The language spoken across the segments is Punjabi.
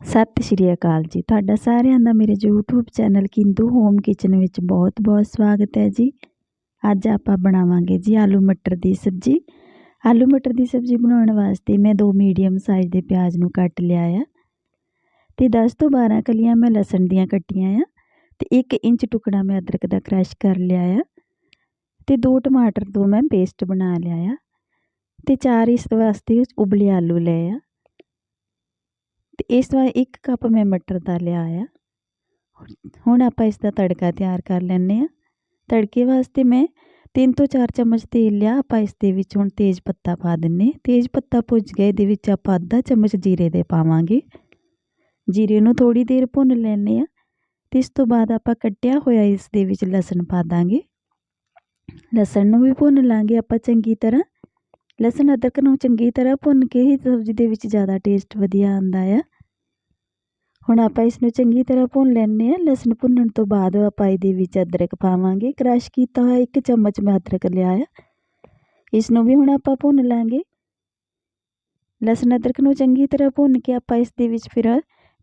ਸਤਿ ਸ਼੍ਰੀ ਅਕਾਲ ਜੀ। ਤੁਹਾਡਾ ਸਾਰਿਆਂ ਦਾ ਮੇਰੇ YouTube channel Kindu home kitchen ਵਿੱਚ ਬਹੁਤ-ਬਹੁਤ ਸਵਾਗਤ ਹੈ ਜੀ। ਅੱਜ ਆਪਾਂ ਬਣਾਵਾਂਗੇ ਜੀ ਆਲੂ ਮਟਰ ਦੀ ਸਬਜ਼ੀ। ਆਲੂ ਮਟਰ ਦੀ ਸਬਜ਼ੀ ਬਣਾਉਣ ਵਾਸਤੇ ਮੈਂ ਦੋ ਮੀਡੀਅਮ ਸਾਈਜ਼ ਦੇ ਪਿਆਜ਼ ਨੂੰ ਕੱਟ ਲਿਆ ਆ। ਤੇ 10 ਤੋਂ 12 ਕਲੀਆਂ ਮੈਂ ਲਸਣ ਦੀਆਂ ਕੱਟੀਆਂ ਆ ਤੇ 1 ਇੰਚ ਟੁਕੜਾ ਮੈਂ ਅਦਰਕ ਦਾ ਕ੍ਰਸ਼ ਕਰ ਲਿਆ ਆ। ਤੇ ਦੋ ਟਮਾਟਰ ਤੋਂ ਮੈਂ ਪੇਸਟ ਬਣਾ ਲਿਆ ਆ। ਤੇ ਚਾਰ ਇਸ ਵਾਸਤੇ ਉਬਲੇ ਆਲੂ ਲਏ ਆ। ਅਤੇ ਇਸ ਤੋਂ ਬਾਅਦ ਇੱਕ ਕੱਪ ਮੈਂ ਮਟਰ ਦਾ ਲਿਆ ਆ। ਹੁਣ ਆਪਾਂ ਇਸ ਦਾ ਤੜਕਾ ਤਿਆਰ ਕਰ ਲੈਂਦੇ ਹਾਂ। ਤੜਕੇ ਵਾਸਤੇ ਮੈਂ ਤਿੰਨ ਤੋਂ ਚਾਰ ਚਮਚ ਤੇਲ ਲਿਆ। ਆਪਾਂ ਇਸ ਦੇ ਵਿੱਚ ਹੁਣ ਤੇਜ਼ ਪੱਤਾ ਪਾ ਦਿੰਨੇ ਤੇਜ਼ ਪੱਤਾ ਭੁੱਜ ਗਿਆ। ਇਹਦੇ ਵਿੱਚ ਆਪਾਂ ਅੱਧਾ ਚਮਚ ਜੀਰੇ ਦੇ ਪਾਵਾਂਗੇ। ਜੀਰੇ ਨੂੰ ਥੋੜੀ ਦੇਰ ਭੁੰਨ ਲੈਣੇ ਆ ਤੇ ਇਸ ਤੋਂ ਬਾਅਦ ਆਪਾਂ ਕੱਟਿਆ ਹੋਇਆ ਇਸ ਦੇ ਵਿੱਚ ਲਸਣ ਪਾ ਦਾਂਗੇ। ਲਸਣ ਨੂੰ ਵੀ ਭੁੰਨ ਲਾਂਗੇ ਆਪਾਂ ਚੰਗੀ ਤਰ੍ਹਾਂ। ਲਸਣ ਅਦਰਕ ਨੂੰ ਚੰਗੀ ਤਰ੍ਹਾਂ ਭੁੰਨ ਕੇ ਹੀ ਸਬਜ਼ੀ ਦੇ ਵਿੱਚ ਜ਼ਿਆਦਾ ਟੇਸਟ ਵਧੀਆ ਆਉਂਦਾ ਆ। ਹੁਣ ਆਪਾਂ ਇਸ ਨੂੰ ਚੰਗੀ ਤਰ੍ਹਾਂ ਭੁੰਨ ਲੈਣੇ ਆ ਲਸਣ ਭੁੰਨਣ ਤੋਂ ਬਾਅਦ ਆਪਾਂ ਇਹਦੇ ਵਿੱਚ ਅਦਰਕ ਪਾਵਾਂਗੇ। ਕ੍ਰਸ਼ ਕੀਤਾ ਹੋਇਆ ਇੱਕ ਚਮਚ ਮੈਂ ਅਦਰਕ ਲਿਆ ਆ। ਇਸ ਨੂੰ ਵੀ ਹੁਣ ਆਪਾਂ ਭੁੰਨ ਲਾਂਗੇ। ਲਸਣ ਅਦਰਕ ਨੂੰ ਚੰਗੀ ਤਰ੍ਹਾਂ ਭੁੰਨ ਕੇ ਆਪਾਂ ਇਸ ਦੇ ਵਿੱਚ ਫਿਰ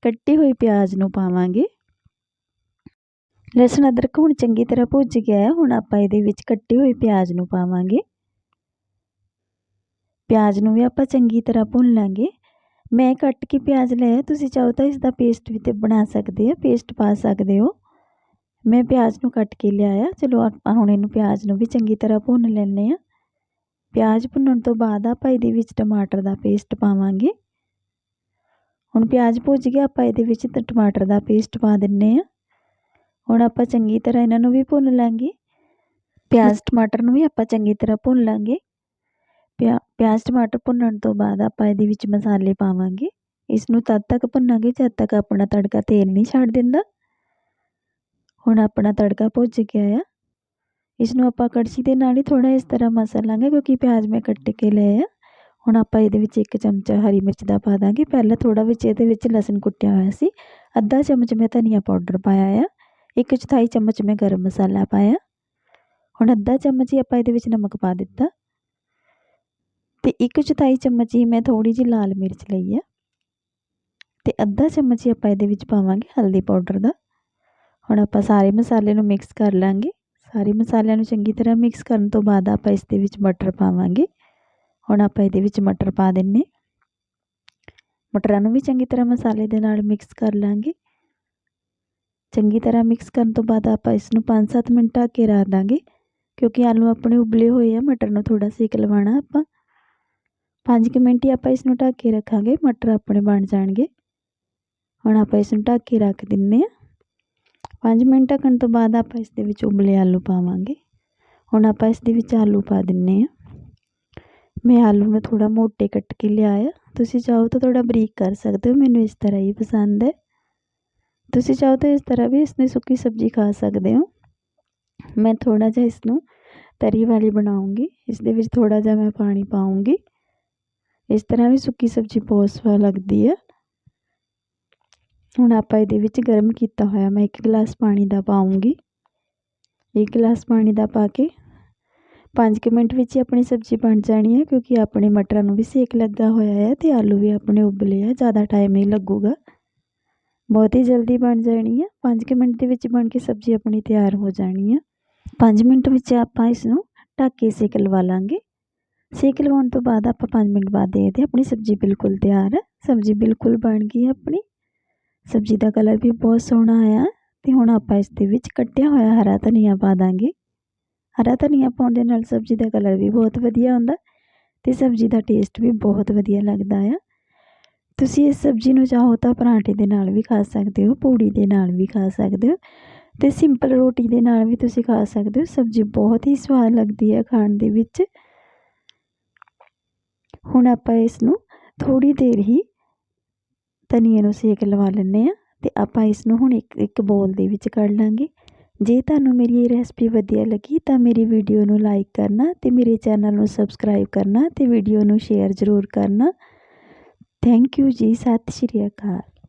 ਕੱਟੀ ਹੋਈ ਪਿਆਜ਼ ਨੂੰ ਪਾਵਾਂਗੇ। ਲਸਣ ਅਦਰਕ ਹੁਣ ਚੰਗੀ ਤਰ੍ਹਾਂ ਭੁੱਜ ਗਿਆ ਹੈ ਹੁਣ ਆਪਾਂ ਇਹਦੇ ਵਿੱਚ ਕੱਟੇ ਹੋਏ ਪਿਆਜ਼ ਨੂੰ ਪਾਵਾਂਗੇ। ਪਿਆਜ਼ ਨੂੰ ਵੀ ਆਪਾਂ ਚੰਗੀ ਤਰ੍ਹਾਂ ਭੁੰਨ ਲਾਂਗੇ। ਮੈਂ ਕੱਟ ਕੇ ਪਿਆਜ਼ ਲਿਆ ਤੁਸੀਂ ਚਾਹੋ ਤਾਂ ਇਸ ਦਾ ਪੇਸਟ ਵੀ ਤੇ ਬਣਾ ਸਕਦੇ ਆ ਪੇਸਟ ਪਾ ਸਕਦੇ ਹੋ। ਮੈਂ ਪਿਆਜ਼ ਨੂੰ ਕੱਟ ਕੇ ਲਿਆਇਆ ਚਲੋ ਆਪਾਂ ਹੁਣ ਇਹਨੂੰ ਪਿਆਜ਼ ਨੂੰ ਵੀ ਚੰਗੀ ਤਰ੍ਹਾਂ ਭੁੰਨ ਲੈਣੇ ਆ ਪਿਆਜ਼ ਭੁੰਨਣ ਤੋਂ ਬਾਅਦ ਆਪਾਂ ਇਹਦੇ ਵਿੱਚ ਟਮਾਟਰ ਦਾ ਪੇਸਟ ਪਾਵਾਂਗੇ। ਹੁਣ ਪਿਆਜ਼ ਭੁੱਜ ਗਿਆ, ਆਪਾਂ ਇਹਦੇ ਵਿੱਚ ਟਮਾਟਰ ਦਾ ਪੇਸਟ ਪਾ ਦਿੰਨੇ ਆ ਹੁਣ ਆਪਾਂ ਚੰਗੀ ਤਰ੍ਹਾਂ ਇਹਨਾਂ ਨੂੰ ਵੀ ਭੁੰਨ ਲਾਂਗੇ। ਪਿਆਜ਼, ਟਮਾਟਰ ਨੂੰ ਵੀ ਆਪਾਂ ਚੰਗੀ ਤਰ੍ਹਾਂ ਭੁੰਨ ਲਾਂਗੇ। ਪਿਆ, ਪਿਆਜ਼, ਟਮਾਟਰ ਭੁੰਨਣ ਤੋਂ ਬਾਅਦ ਆਪਾਂ ਇਹਦੇ ਵਿੱਚ ਮਸਾਲੇ ਪਾਵਾਂਗੇ। ਇਸ ਨੂੰ ਤਦ ਤੱਕ ਭੁੰਨਾਂਗੇ ਜਦ ਤੱਕ ਆਪਣਾ ਤੜਕਾ ਤੇਲ ਨਹੀਂ ਛੱਡ ਦਿੰਦਾ। ਹੁਣ ਆਪਣਾ ਤੜਕਾ ਭੁੱਜ ਗਿਆ ਆ। ਇਸ ਨੂੰ ਆਪਾਂ ਕੜਛੀ ਦੇ ਨਾਲ ਹੀ ਥੋੜਾ ਇਸ ਤਰ੍ਹਾਂ ਮਸਲ ਲਾਂਗੇ ਕਿਉਂਕਿ ਪਿਆਜ਼ ਮੈਂ ਕੱਟ ਕੇ ਲਏ ਆ। ਹੁਣ ਆਪਾਂ ਇਹਦੇ ਵਿੱਚ ਇੱਕ ਚਮਚਾ ਹਰੀ ਮਿਰਚ ਦਾ ਪਾ ਦਾਂਗੇ। ਪਹਿਲਾਂ ਥੋੜਾ ਵਿੱਚ ਇਹਦੇ ਵਿੱਚ ਲਸਣ ਕੁੱਟਿਆ ਹੋਇਆ ਸੀ। ਅੱਧਾ ਚਮਚ ਮੈਂ ਧਨੀਆ ਪਾਊਡਰ ਪਾਇਆ ਆ। ਇੱਕ ਚੌਥਾਈ ਚਮਚ ਮੈਂ ਗਰਮ ਮਸਾਲਾ ਪਾਇਆ। ਹੁਣ ਅੱਧਾ ਚਮਚ ਹੀ ਆਪਾਂ ਇਹਦੇ ਵਿੱਚ ਨਮਕ ਪਾ ਦਿੱਤਾ। ਤੇ ਇੱਕ ਚੌਥਾਈ ਚਮਚ ਹੀ ਮੈਂ ਥੋੜੀ ਜਿਹੀ ਲਾਲ ਮਿਰਚ ਲਈ ਆ। ਤੇ ਅੱਧਾ ਚਮਚ ਹੀ ਆਪਾਂ ਇਹਦੇ ਵਿੱਚ ਪਾਵਾਂਗੇ ਹਲਦੀ ਪਾਊਡਰ ਦਾ। ਹੁਣ ਆਪਾਂ ਸਾਰੇ ਮਸਾਲੇ ਨੂੰ ਮਿਕਸ ਕਰ ਲਾਂਗੇ। ਸਾਰੇ ਮਸਾਲਿਆਂ ਨੂੰ ਚੰਗੀ ਤਰ੍ਹਾਂ ਮਿਕਸ ਕਰਨ ਤੋਂ ਬਾਅਦ ਆਪਾਂ ਇਸ ਦੇ ਵਿੱਚ ਮਟਰ ਪਾਵਾਂਗੇ। ਹੁਣ ਆਪਾਂ ਇਹਦੇ ਵਿੱਚ ਮਟਰ ਪਾ ਦਿੰਨੇ ਮਟਰਾਂ ਨੂੰ ਵੀ ਚੰਗੀ ਤਰ੍ਹਾਂ ਮਸਾਲੇ ਦੇ ਨਾਲ ਮਿਕਸ ਕਰ ਲਾਂਗੇ। ਚੰਗੀ ਤਰ੍ਹਾਂ ਮਿਕਸ ਕਰਨ ਤੋਂ ਬਾਅਦ ਆਪਾਂ ਇਸ ਨੂੰ 5-7 ਮਿੰਟ ਢੱਕ ਕੇ ਰੱਖ ਦਾਂਗੇ। ਕਿਉਂਕਿ ਆਲੂ ਆਪਣੇ ਉਬਲੇ ਹੋਏ ਆ, ਮਟਰ ਨੂੰ ਥੋੜਾ ਸੇਕ ਲਵਾਉਣਾ ਆਪਾਂ। 5 ਮਿੰਟ ਹੀ ਆਪਾਂ ਇਸ ਨੂੰ ਢੱਕ ਕੇ ਰੱਖਾਂਗੇ, ਮਟਰ ਆਪਣੇ ਬਣ ਜਾਣਗੇ। ਹੁਣ ਆਪਾਂ ਇਸ ਨੂੰ ਢੱਕ ਕੇ ਰੱਖ ਦਿੰਨੇ ਆ। 5 ਮਿੰਟ ਢੱਕਣ ਤੋਂ ਬਾਅਦ ਆਪਾਂ ਇਸ ਦੇ ਵਿੱਚ ਉਬਲੇ ਆਲੂ ਪਾਵਾਂਗੇ। ਹੁਣ ਆਪਾਂ ਇਸ ਦੇ ਵਿੱਚ ਆਲੂ ਪਾ ਦਿੰਨੇ ਆ। ਮੈਂ ਆਲੂ ਨੂੰ ਥੋੜਾ ਮੋਟੇ ਕੱਟ ਕੇ ਲਿਆਇਆ। ਤੁਸੀਂ ਚਾਹੋ ਤਾਂ ਥੋੜਾ ਬਰੀਕ ਕਰ ਸਕਦੇ ਹੋ, ਮੈਨੂੰ ਇਸ ਤਰ੍ਹਾਂ ਹੀ ਪਸੰਦ ਹੈ। ਤੁਸੀਂ ਚਾਹੋ ਤਾਂ ਇਸ ਤਰ੍ਹਾਂ ਵੀ ਇਸ ਦੀ ਸੁੱਕੀ ਸਬਜ਼ੀ ਖਾ ਸਕਦੇ ਹੋ। ਮੈਂ ਥੋੜਾ ਜਿਹਾ ਇਸ ਨੂੰ ਤਰੀ ਵਾਲੀ ਬਣਾਉਂਗੀ। ਇਸ ਦੇ ਵਿੱਚ ਥੋੜਾ ਜਿਹਾ ਮੈਂ ਪਾਣੀ ਪਾਉਂਗੀ। ਇਸ ਤਰ੍ਹਾਂ ਵੀ ਸੁੱਕੀ ਸਬਜ਼ੀ ਬਹੁਤ ਸਵਾਦ ਲੱਗਦੀ ਹੈ। ਹੁਣ ਆਪਾਂ ਇਹਦੇ ਵਿੱਚ ਗਰਮ ਕੀਤਾ ਹੋਇਆ ਮੈਂ 1 ਗਲਾਸ ਪਾਣੀ ਦਾ ਪਾਉਂਗੀ 1 ਗਲਾਸ ਪਾਣੀ ਦਾ ਪਾ ਕੇ 5 ਮਿੰਟ ਵਿੱਚ ਹੀ ਆਪਣੀ ਸਬਜ਼ੀ ਬਣ ਜਾਣੀ ਹੈ ਕਿਉਂਕਿ ਆਪਣੇ ਮਟਰਾਂ ਨੂੰ ਵੀ ਸੇਕ ਲੱਗਾ ਹੋਇਆ ਹੈ ਤੇ ਆਲੂ ਵੀ ਆਪਣੇ ਉਬਲੇ ਆ, ਜ਼ਿਆਦਾ ਟਾਈਮ ਨਹੀਂ ਲੱਗੂਗਾ। ਬਹੁਤ ਹੀ ਜਲਦੀ ਬਣ ਜਾਣੀ ਹੈ। 5 ਮਿੰਟ ਦੇ ਵਿੱਚ ਬਣ ਕੇ ਸਬਜ਼ੀ ਆਪਣੀ ਤਿਆਰ ਹੋ ਜਾਣੀ ਹੈ। 5 ਮਿੰਟ ਵਿੱਚ ਆਪਾਂ ਇਸ ਨੂੰ ਢੱਕ ਕੇ ਸੇਕ ਲਵਾ ਲਾਂਗੇ। ਸੇਕ ਲਵਾਉਣ ਤੋਂ ਬਾਅਦ ਆਪਾਂ 5 ਮਿੰਟ ਬਾਅਦ ਦੇਖਦੇ ਆਪਣੀ ਸਬਜ਼ੀ ਬਿਲਕੁਲ ਤਿਆਰ ਹੈ ਸਬਜ਼ੀ ਬਿਲਕੁਲ ਬਣ ਗਈ ਹੈ ਆਪਣੀ। ਸਬਜ਼ੀ ਦਾ ਕਲਰ ਵੀ ਬਹੁਤ ਸੋਹਣਾ ਆਇਆ। ਤੇ ਹੁਣ ਆਪਾਂ ਇਸ ਦੇ ਵਿੱਚ ਕੱਟਿਆ ਹੋਇਆ ਹਰਾ ਧਨੀਆ ਪਾ ਦਾਂਗੇ। ਹਰਾ ਧਨੀਆ ਪਾਉਣ ਦੇ ਨਾਲ ਸਬਜ਼ੀ ਦਾ ਕਲਰ ਵੀ ਬਹੁਤ ਵਧੀਆ ਆਉਂਦਾ ਤੇ ਸਬਜ਼ੀ ਦਾ ਟੇਸਟ ਵੀ ਬਹੁਤ ਵਧੀਆ ਲੱਗਦਾ ਆ। ਤੁਸੀਂ ਇਸ ਸਬਜ਼ੀ ਨੂੰ ਚਾਹੋ ਤਾਂ ਪਰਾਂਠੇ ਦੇ ਨਾਲ ਵੀ ਖਾ ਸਕਦੇ ਹੋ, ਪੂੜੀ ਦੇ ਨਾਲ ਵੀ ਖਾ ਸਕਦੇ ਹੋ ਤੇ ਸਿੰਪਲ ਰੋਟੀ ਦੇ ਨਾਲ ਵੀ ਤੁਸੀਂ ਖਾ ਸਕਦੇ ਹੋ। ਸਬਜ਼ੀ ਬਹੁਤ ਹੀ ਸਵਾਦ ਲੱਗਦੀ ਹੈ ਖਾਣ ਦੇ ਵਿੱਚ। ਹੁਣ ਆਪਾਂ ਇਸ ਨੂੰ ਥੋੜ੍ਹੀ ਦੇਰ ਹੀ ਧਨੀਏ ਨੂੰ ਸੇਕ ਲਵਾ ਲੈਂਦੇ ਹਾਂ ਅਤੇ ਆਪਾਂ ਇਸ ਨੂੰ ਹੁਣ ਇੱਕ ਇੱਕ ਬੋਲ ਦੇ ਵਿੱਚ ਕੱਢ ਲਾਂਗੇ। ਜੇ ਤੁਹਾਨੂੰ ਮੇਰੀ ਇਹ ਰੈਸਪੀ ਵਧੀਆ ਲੱਗੀ ਤਾਂ ਮੇਰੀ ਵੀਡੀਓ ਨੂੰ ਲਾਈਕ ਕਰਨਾ ਅਤੇ ਮੇਰੇ ਚੈਨਲ ਨੂੰ ਸਬਸਕ੍ਰਾਈਬ ਕਰਨਾ ਅਤੇ ਵੀਡੀਓ ਨੂੰ ਸ਼ੇਅਰ ਜ਼ਰੂਰ ਕਰਨਾ। ਥੈਂਕ ਯੂ ਜੀ, ਸਤਿ ਸ਼੍ਰੀ ਅਕਾਲ।